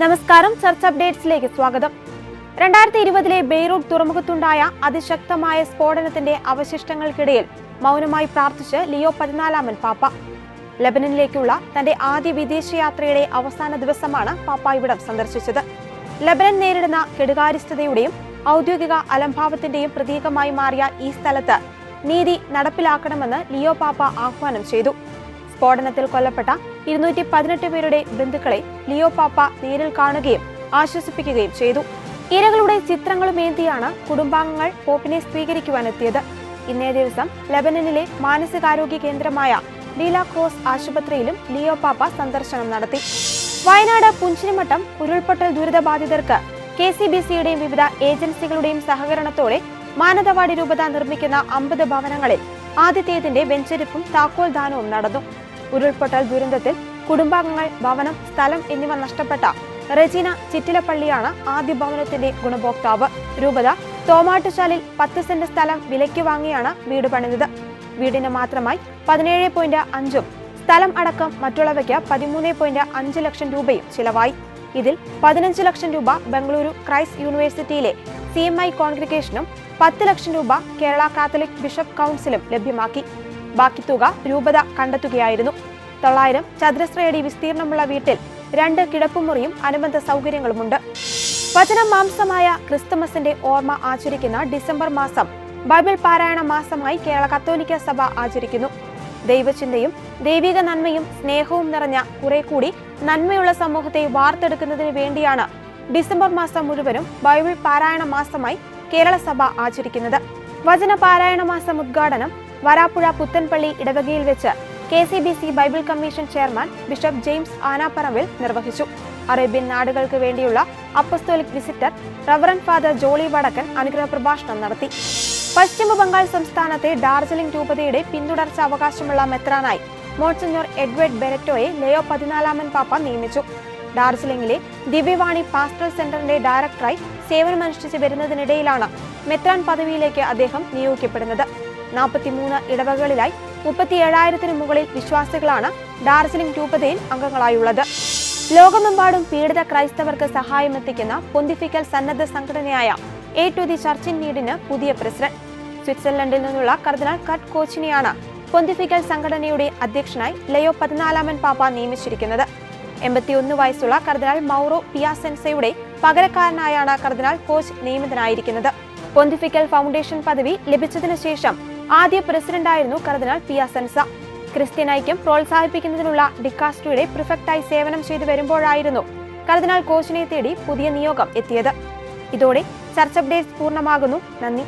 നമസ്കാരം ചർച്ച അപ്ഡേറ്റ്സിലേക്ക് സ്വാഗതം. രണ്ടായിരത്തി ഇരുപതിലെ ബെയ്റൂട്ട് തുറമുഖത്തുണ്ടായ അതിശക്തമായ സ്ഫോടനത്തിന്റെ അവശിഷ്ടങ്ങൾക്കിടയിൽ മൗനമായി പ്രാർത്ഥിച്ച് ലിയോ പതിനാലാമൻ പാപ്പ. ലബനനിലേക്കുള്ള തന്റെ ആദ്യ വിദേശയാത്രയുടെ അവസാന ദിവസമാണ് പാപ്പ ഇവിടം സന്ദർശിച്ചത്. ലബനൻ നേരിടുന്ന കെടുകാര്യസ്ഥതയുടെയും ഔദ്യോഗിക അലംഭാവത്തിന്റെയും പ്രതീകമായി മാറിയ ഈ സ്ഥലത്ത് നീതി നടപ്പിലാക്കണമെന്ന് ലിയോ പാപ്പ ആഹ്വാനം ചെയ്തു. സ്ഫോടനത്തിൽ കൊല്ലപ്പെട്ട ഇരുന്നൂറ്റി പതിനെട്ട് പേരുടെ ബന്ധുക്കളെ ലിയോ പാപ്പ നേരിൽ കാണുകയും ആശ്വസിപ്പിക്കുകയും ചെയ്തു. ഇരകളുടെ ചിത്രങ്ങളുമേന്തിയാണ് കുടുംബാംഗങ്ങൾ പോപ്പിനെ സ്വീകരിക്കുവാനെത്തിയത്. ഇന്നേ ദിവസം ലബനനിലെ മാനസികാരോഗ്യ കേന്ദ്രമായ ലീല ക്രോസ് ആശുപത്രിയിലും ലിയോ പാപ്പ സന്ദർശനം നടത്തി. വയനാട് പുഞ്ചിരിമട്ടം ഉരുൾപൊട്ടൽ ദുരിതബാധിതർക്ക് കെ സി ബി സിയുടെയും വിവിധ ഏജൻസികളുടെയും സഹകരണത്തോടെ മാനന്തവാടി രൂപത നിർമ്മിക്കുന്ന അമ്പത് ഭവനങ്ങളിൽ ആദ്യത്തേതിന്റെ വെഞ്ചരിപ്പും താക്കോൽ ദാനവും നടന്നു. ഉരുൾപൊട്ടൽ ദുരന്തത്തിൽ കുടുംബാംഗങ്ങൾ ഭവനം സ്ഥലം എന്നിവ നഷ്ടപ്പെട്ട റെജീന ചിറ്റിലപ്പള്ളിയാണ് ആദ്യ ഭവനത്തിന്റെ ഗുണഭോക്താവ്. രൂപത തോമാട്ടുശാലിൽ പത്ത് സെന്റ് സ്ഥലം വിലയ്ക്ക് വാങ്ങിയാണ് വീട് പണിതത്. വീടിന് മാത്രമായി പതിനേഴ് പോയിന്റ് അഞ്ചും സ്ഥലം അടക്കം മറ്റുള്ളവയ്ക്ക് പതിമൂന്ന് പോയിന്റ് അഞ്ച് ലക്ഷം രൂപയും ചിലവായി. ഇതിൽ പതിനഞ്ച് ലക്ഷം രൂപ ബംഗളൂരു ക്രൈസ്റ്റ് യൂണിവേഴ്സിറ്റിയിലെ സി എം ഐ കോൺഗ്രിഗേഷനും പത്ത് ലക്ഷം രൂപ കേരള കാത്തലിക് ബിഷപ്പ് കൗൺസിലും ലഭ്യമാക്കി. ബാക്കി തുക രൂപത കണ്ടെത്തുകയായിരുന്നു. തൊള്ളായിരം ചതുരശ്രയടി വിസ്തീർണമുള്ള വീട്ടിൽ രണ്ട് കിടപ്പുമുറിയും അനുബന്ധ സൗകര്യങ്ങളുമുണ്ട്. വചന മാംസമായ ക്രിസ്തുമസിന്റെ ഓർമ്മ ആചരിക്കുന്ന ഡിസംബർ മാസം ബൈബിൾ പാരായണ മാസമായി കേരള കത്തോലിക്ക സഭ ആചരിക്കുന്നു. ദൈവചിന്തയും ദൈവിക നന്മയും സ്നേഹവും നിറഞ്ഞ കുറെ കൂടി നന്മയുള്ള സമൂഹത്തെ വാർത്തെടുക്കുന്നതിന് വേണ്ടിയാണ് ഡിസംബർ മാസം മുഴുവനും ബൈബിൾ പാരായണ മാസമായി കേരള സഭ ആചരിക്കുന്നത്. വചന പാരായണ മാസം ഉദ്ഘാടനം വരാപ്പുഴ പുത്തൻപള്ളി ഇടവകയിൽ വെച്ച് K C B C Bible commission chairman bishop James Anaparambil നിർവഹിച്ചു. അറേബ്യൻ നാടുകൾക്ക് വേണ്ടിയുള്ള apostolic visitor reverend father Jolly Vadakkan അനുഗ്രഹ പ്രഭാഷണം നടത്തി. പശ്ചിമ ബംഗാൾ സംസ്ഥാനത്തെ ഡാർജിലിംഗ് രൂപതയുടെ പിന്തുടർച്ച അവകാശമുള്ള മെത്രാനായി മോൺസഞ്ഞോർ എഡ്വേർഡ് ബെരറ്റോയെ ലയോ പതിനാലാമൻ പാപ്പ നിയമിച്ചു. ഡാർജിലിംഗിലെ ദിവ്യവാണി പാസ്റ്റൽ സെന്ററിന്റെ ഡയറക്ടറായി സേവനമനുഷ്ഠിച്ച് വരുന്നതിനിടയിലാണ് മെത്രാൻ പദവിയിലേക്ക് അദ്ദേഹം നിയോഗിക്കപ്പെടുന്നത്. നാൽപ്പത്തിമൂന്ന് ഇടവകളിലായി മുപ്പത്തിയേഴായിരത്തിന് മുകളിൽ വിശ്വാസികളാണ് ഡാർജിലിംഗ് രൂപതയിൽ അംഗങ്ങളായുള്ളത്. ലോകമെമ്പാടും പീഡിത ക്രൈസ്തവർക്ക് സഹായമെത്തിക്കുന്ന പൊന്തിഫിക്കൽ സന്നദ്ധ സംഘടനയായ aid to the church in നീഡിന് പുതിയ പ്രസിഡന്റ്. സ്വിറ്റ്സർലൻഡിൽ നിന്നുള്ള കർദിനാൾ കട്ട് കോച്ചിനെയാണ് പൊന്തിഫിക്കൽ സംഘടനയുടെ അധ്യക്ഷനായി ലയോ പതിനാലാമൻ പാപ്പ നിയമിച്ചിരിക്കുന്നത്. എൺപത്തിയൊന്ന് വയസ്സുള്ള കർദിനാൾ മൗറോ പിയാസെൻസയുടെ പകരക്കാരനായാണ് കർദിനാൾ കോച്ച് നിയമിതനായിരിക്കുന്നത്. പൊന്തിഫിക്കൽ ഫൗണ്ടേഷൻ പദവി ലഭിച്ചതിനു ശേഷം ആദ്യ പ്രസിഡന്റായിരുന്നു കർദിനാൾ പിയാസെൻസ ക്രിസ്ത്യൻ ഐക്യം പ്രോത്സാഹിപ്പിക്കുന്നതിനുള്ള ഡിക്കാസ്റ്റോയുടെ പ്രിഫക്റ്റായി സേവനം ചെയ്തു വരുമ്പോഴായിരുന്നു കർദിനാൾ കോച്ചിനെ തേടി പുതിയ നിയോഗം എത്തിയത്. ഇതോടെ ചർച്ച് അപ്ഡേറ്റ്സ് പൂർണമാകുന്നു. നന്ദി.